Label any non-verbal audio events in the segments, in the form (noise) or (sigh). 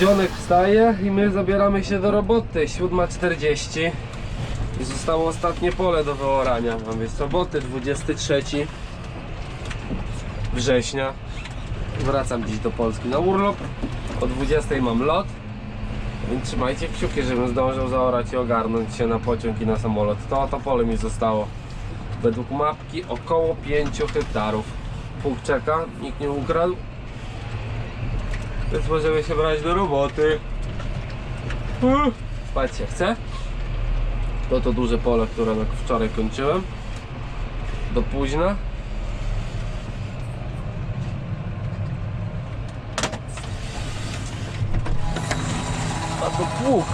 Dzionek wstaje i my zabieramy się do roboty. 7.40 i zostało ostatnie pole do wyorania. Mamy soboty 23 września. Wracam dziś do Polski na urlop. O 20 mam lot. Więc trzymajcie kciuki, żebym zdążył zaorać i ogarnąć się na pociąg i na samolot. To to pole mi zostało. Według mapki około 5 hektarów. Punkt czeka, nikt nie ukradł. Więc możemy się brać do roboty. Spać się chce. To to duże pole, które na- wczoraj kończyłem. Do późna. A to pług.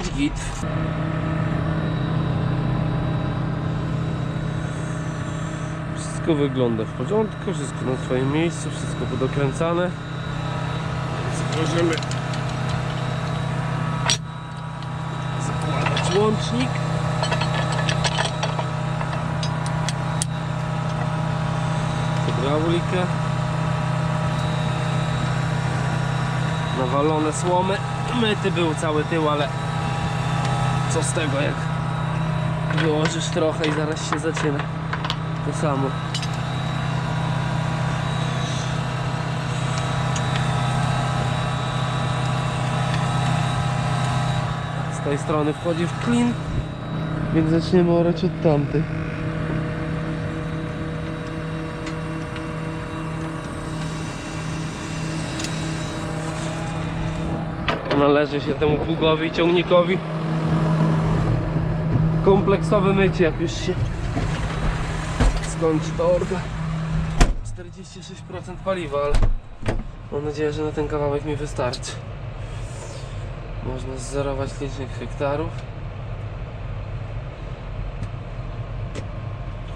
Być git. Wszystko wygląda w porządku, wszystko na swoim miejscu, wszystko podokręcane. Możemy zakładać łącznik. Hydraulikę. Nawalone słomy. Myty był cały tył, ale co z tego jak wyłożysz trochę i zaraz się zaczyna to samo. Z tej strony wchodzi w klin, więc zaczniemy orać od tamtej. Należy się temu pługowi ciągnikowi kompleksowe mycie, jak już się skończy ta orga. 46% paliwa, ale mam nadzieję, że na ten kawałek mi wystarczy. Można zerować licznych hektarów.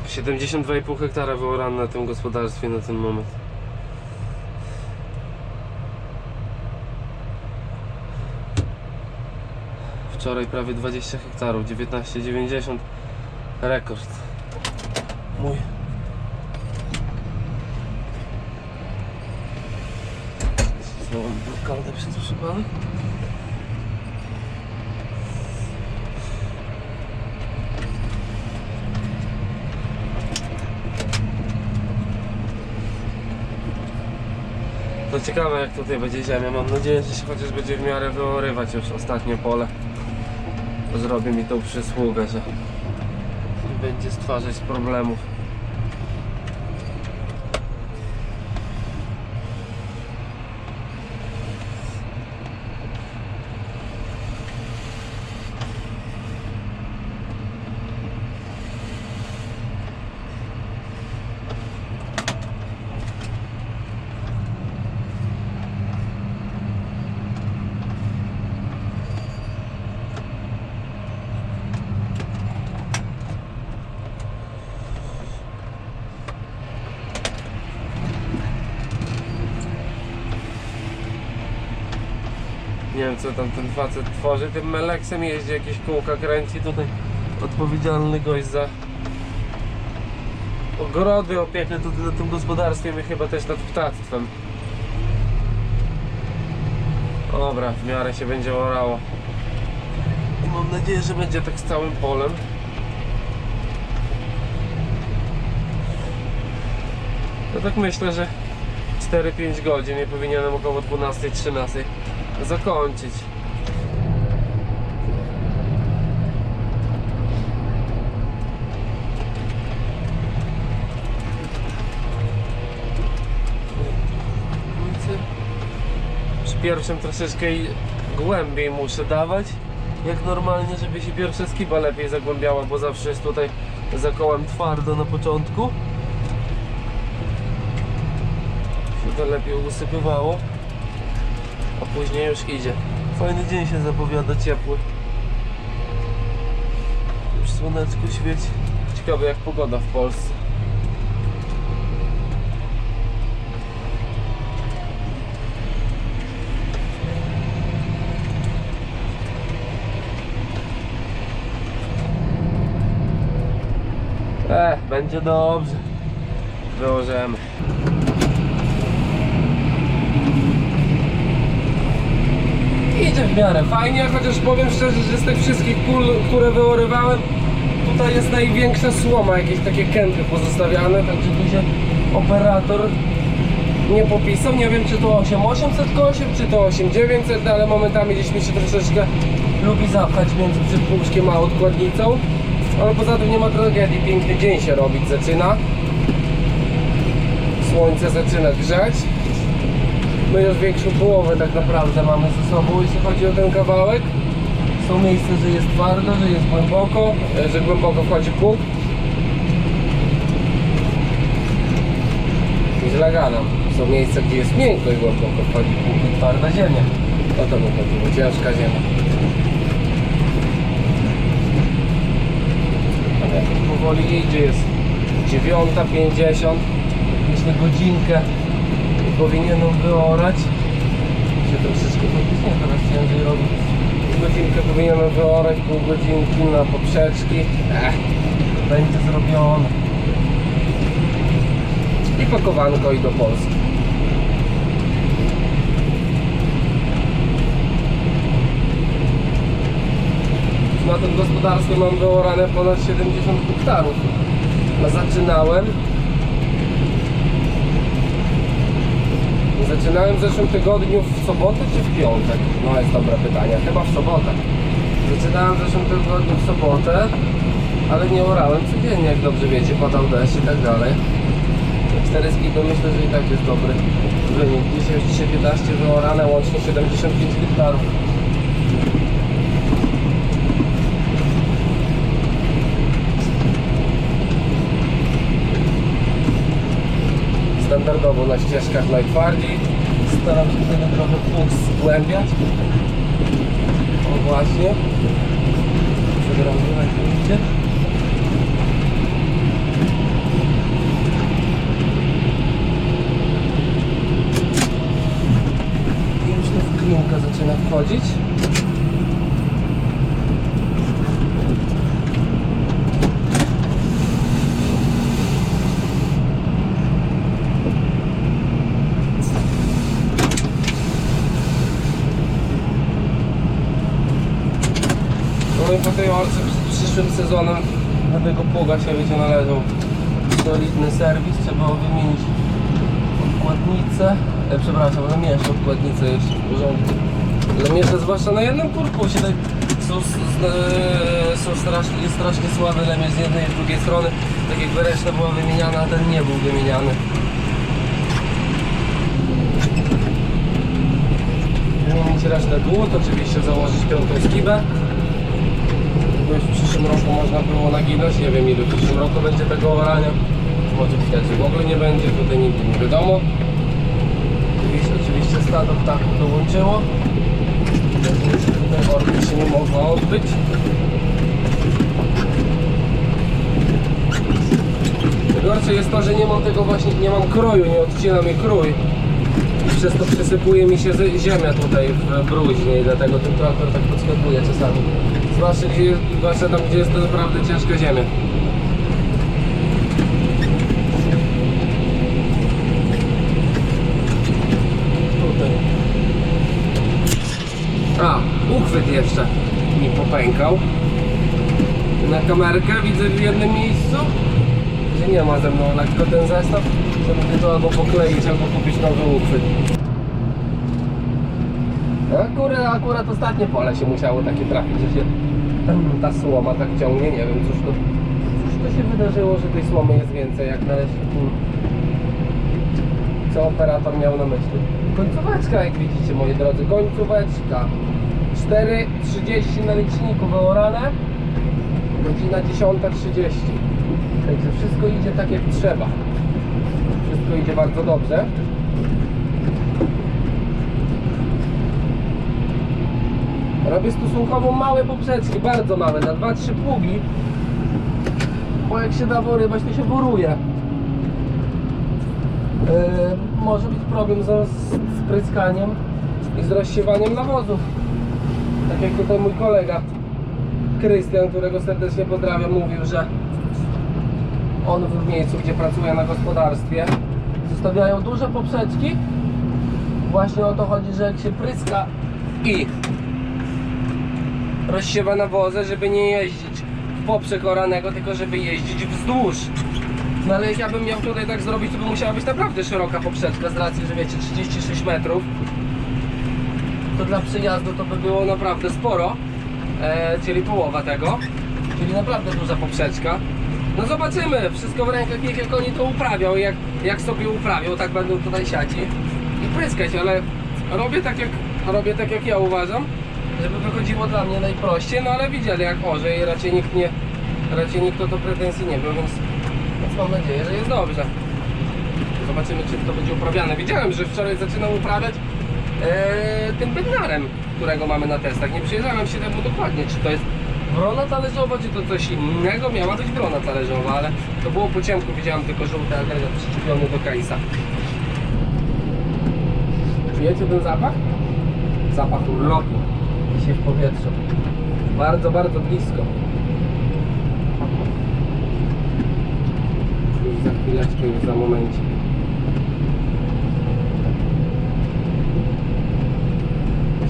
72,5 hektara wyoran na tym gospodarstwie na ten moment. Wczoraj prawie 20 hektarów, 19,90 rekord. Mój. Znowu blokadę przez przypadek. To ciekawe jak tutaj będzie ziemia. Mam nadzieję, że się chociaż będzie w miarę wyorywać już ostatnie pole. Zrobi mi tą przysługę, że będzie stwarzać problemów. Wiem co tam ten facet tworzy, tym Meleksem jeździ, jakieś kółka kręci, tutaj odpowiedzialny gość za ogrody, opiekę tutaj nad tym gospodarstwem i chyba też nad ptactwem. Dobra, w miarę się będzie orało. I mam nadzieję, że będzie tak z całym polem. No tak myślę, że 4-5 godzin i powinienem około 12-13 zakończyć. Przy pierwszym troszeczkę głębiej muszę dawać. jak normalnie, żeby się pierwsza skiba lepiej zagłębiała, bo zawsze jest tutaj za kołem twardo na początku. Się to lepiej usypywało, a później już idzie. Fajny dzień się zapowiada, ciepły. Już słoneczko świeci. Ciekawe jak pogoda w Polsce. E, będzie dobrze. Wyłożymy. Idzie w miarę fajnie, chociaż powiem szczerze, że z tych wszystkich pól, które wyłorywałem, tutaj jest największa słoma, jakieś takie kępy pozostawiane, także tu się operator nie popisał. Nie wiem, czy to 8800 kosił, czy to 8900, ale momentami gdzieś mi się troszeczkę lubi zapchać między przedpłuczkiem a odkładnicą. Ale poza tym nie ma tragedii, piękny dzień się robić zaczyna. Słońce zaczyna grzać. My już większą połowę tak naprawdę mamy ze sobą, jeśli chodzi o ten kawałek. Są miejsca, że jest twardo, że jest głęboko, e, że głęboko wchodzi pług. I źle gadam. Są miejsca, gdzie jest miękko i głęboko wchodzi pług i twarda ziemia. O to mi chodziło, ciężka ziemia. Powoli idzie, jest 9.50. Myślę godzinkę powinienem wyorać. Się troszeczkę faktycznie teraz ciężej robi. Godzinkę powinienem wyorać, pół godzinki na poprzeczki. Ech, będzie zrobione. I pakowanko i do Polski. Na tym gospodarstwie mam wyorane ponad 70 hektarów. Zaczynałem Zaczynałem w zeszłym tygodniu w sobotę czy w piątek? No jest dobre pytanie, chyba w sobotę. Zaczynałem w zeszłym tygodniu w sobotę, ale nie orałem codziennie, jak dobrze wiecie, padał deszcz i tak dalej. Cztery skipy myślę, że i tak jest dobry wynik. Dzisiaj dzisiaj 15 wyorane, łącznie 75 hektarów. Ścieżkach najtwardziej. Staram się wtedy trochę pług zgłębiać. O właśnie. Przegrałem jak widzicie. I już wklinka zaczyna wchodzić. No i po tej orce przed przyszłym sezonem na tego pługa się będzie należał solidny serwis. Trzeba wymienić odkładnicę. E, przepraszam, lemiesze odkładnicę jeszcze w porządku. Lemiesze zwłaszcza na jednym korpusie tak są, e, są strasznie, jest strasznie słaby lemierz z jednej i z drugiej strony. Tak jakby reszta była wymieniana, a ten nie był wymieniany. Wymienić resztę dłut, oczywiście założyć piątą skibę. Bo już w przyszłym roku można było naginąć, nie wiem ile w przyszłym roku będzie tego orania. Może widać, że w ogóle nie będzie, tutaj nigdy nie wiadomo. Oczywiście, oczywiście stado ptaków dołączyło. Tutaj orki się nie mogła odbyć. Gorsze jest to, że nie mam tego właśnie, nie mam kroju, nie odcinam jej krój. Przez to przysypuje mi się ziemia tutaj w bruźnie i dlatego ten traktor tak podskakuje czasami. Zwłaszcza, gdzie, zwłaszcza tam, gdzie jest to naprawdę ciężka ziemia. Tutaj. A, uchwyt jeszcze mi popękał. Na kamerkę widzę w jednym miejscu, że nie ma ze mną lekko ten zestaw, będę to albo pokleić, albo kupić nowy uchwyt. Akurat, akurat ostatnie pole się musiało takie trafić, że się (clears throat) ta słoma tak ciągnie, nie wiem cóż to, cóż to się wydarzyło, że tej słomy jest więcej jak na leśniku. Co operator miał na myśli? Końcóweczka, jak widzicie moi drodzy, końcóweczka. 4.30 na liczniku wyorane, godzina 10.30. Także wszystko idzie tak jak trzeba. Wszystko idzie bardzo dobrze. Robię stosunkowo małe poprzeczki, bardzo małe, na 2-3 pługi. Bo jak się da worywać, to się woruje. Yy, może być problem z, z pryskaniem i z rozsiewaniem nawozów. Tak jak tutaj mój kolega Krystian, którego serdecznie pozdrawiam, mówił, że on w miejscu, gdzie pracuje na gospodarstwie, zostawiają duże poprzeczki. Właśnie o to chodzi, że jak się pryska i rozsiewa nawozę, żeby nie jeździć w poprzek oranego, tylko żeby jeździć wzdłuż. No ale jak ja bym miał tutaj tak zrobić, to by musiała być naprawdę szeroka poprzeczka z racji, że wiecie, 36 metrów. To dla przyjazdu to by było naprawdę sporo, e, czyli połowa tego. Czyli naprawdę duża poprzeczka. No zobaczymy, wszystko w rękach ich, jak oni to uprawią, jak, jak sobie uprawią, tak będą tutaj siać i, pryskać, ale robię tak jak, robię tak jak ja uważam, żeby wychodziło dla mnie najprościej, no ale widzieli jak orze i raczej nikt nie, raczej nikt o to pretensji nie miał, więc, więc mam nadzieję, że jest dobrze. Zobaczymy, czy to będzie uprawiane. Widziałem, że wczoraj zaczynał uprawiać e, tym bednarem, którego mamy na testach. Nie przyjrzałem się temu dokładnie, czy to jest wrona talerzowa, czy to coś innego. Miała być wrona talerzowa, ale to było po ciemku. Widziałem tylko żółty agregat przyczepiony do kaisa. Czujecie ten zapach? Zapach urlopu. Dzisiaj w powietrzu. Bardzo, bardzo blisko. Już za chwileczkę, już za momencie.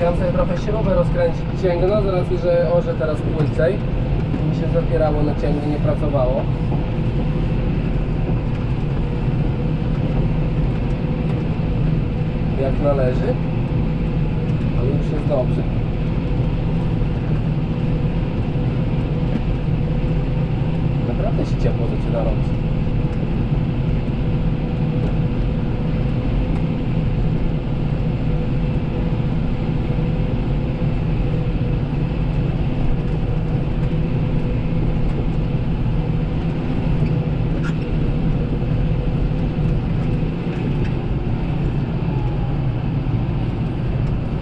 Chciałem sobie trochę śrubę rozkręcić cięgno, z racji, że orze teraz płycej. Mi się zapierało na cięgnie, nie pracowało. Jak należy. Ale już jest dobrze. Naprawdę się ciepło zaczyna robić.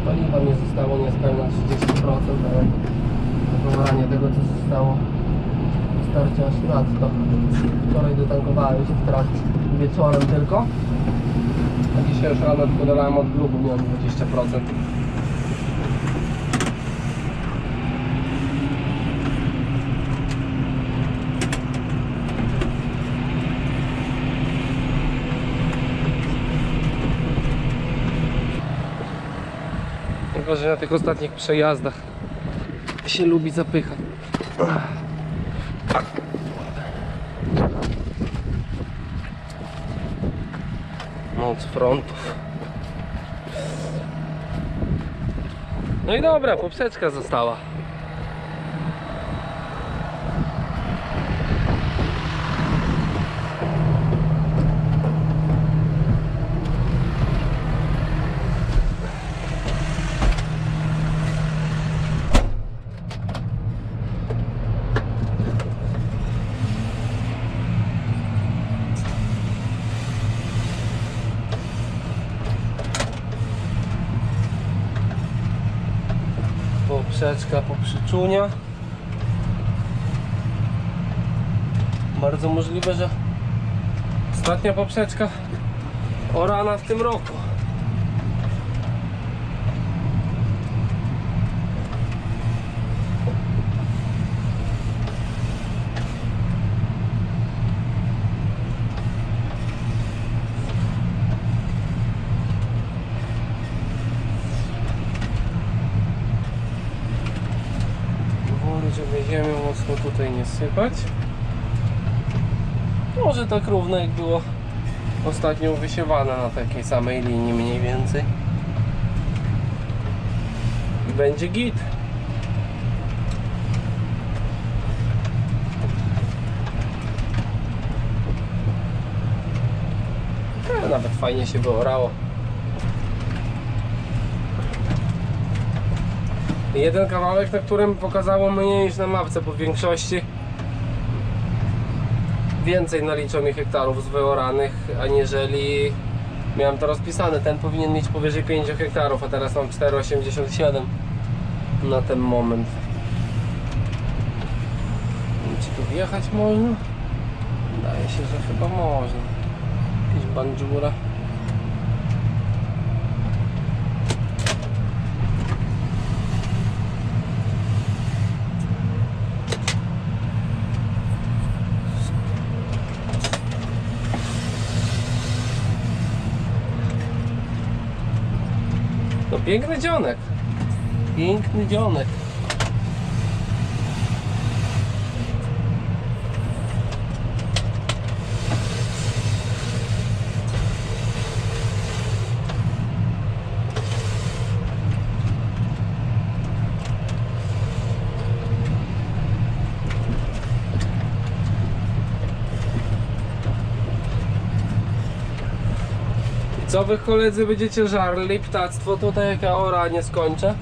Paliwa mi zostało niespełna 30%, ale wywołanie tego co zostało wystarczy aż nadto. Wczoraj dotankowałem się w trakcie wieczorem tylko. A dzisiaj już rano tylko od grubu, miałem 20%. Tylko, że na tych ostatnich przejazdach się lubi zapychać. Moc frontów. No i dobra, poprzeczka została. Poprzeczka poprzeczunia. Bardzo możliwe, że ostatnia poprzeczka orana w tym roku. Powoli, żeby ziemię mocno tutaj nie sypać. Może tak równo jak było ostatnio wysiewane na takiej samej linii mniej więcej. I będzie git. E, Nawet fajnie się wyorało. Jeden kawałek, na którym pokazało mniej niż na mapce po większości. Więcej naliczonych hektarów z wyoranych, aniżeli miałem to rozpisane. Ten powinien mieć powyżej 5 hektarów, a teraz mam 4,87 na ten moment. Czy tu wjechać można? Wydaje się, że chyba można. Jakieś bandziura. Piękny dzionek. Piękny dzionek. Co wy koledzy będziecie żarli ptactwo tutaj jak ja ora nie skończę?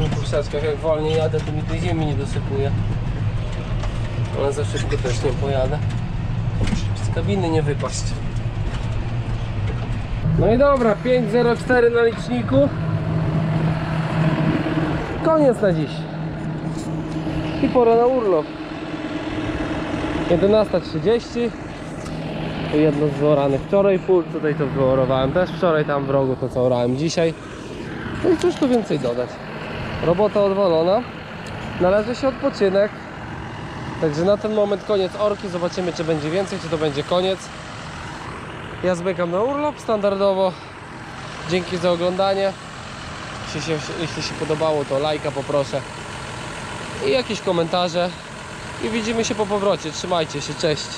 Na puszeczkach jak wolniej jadę to mi tej ziemi nie dosypuje. Ale za szybko też nie pojadę. Z kabiny nie wypaść. No i dobra, 5.04 na liczniku. Koniec na dziś. I pora na urlop. 11.30 To jedno z wyoranych wczoraj pół, tutaj to wyorowałem. Też wczoraj tam w rogu to co orałem dzisiaj. No i cóż tu więcej dodać? Robota odwalona. Należy się odpoczynek. Także na ten moment koniec orki. Zobaczymy czy będzie więcej, czy to będzie koniec. Ja zbiegam na urlop standardowo. Dzięki za oglądanie. Jeśli się, jeśli się podobało to lajka poproszę. I jakieś komentarze i widzimy się po powrocie. Trzymajcie się, cześć.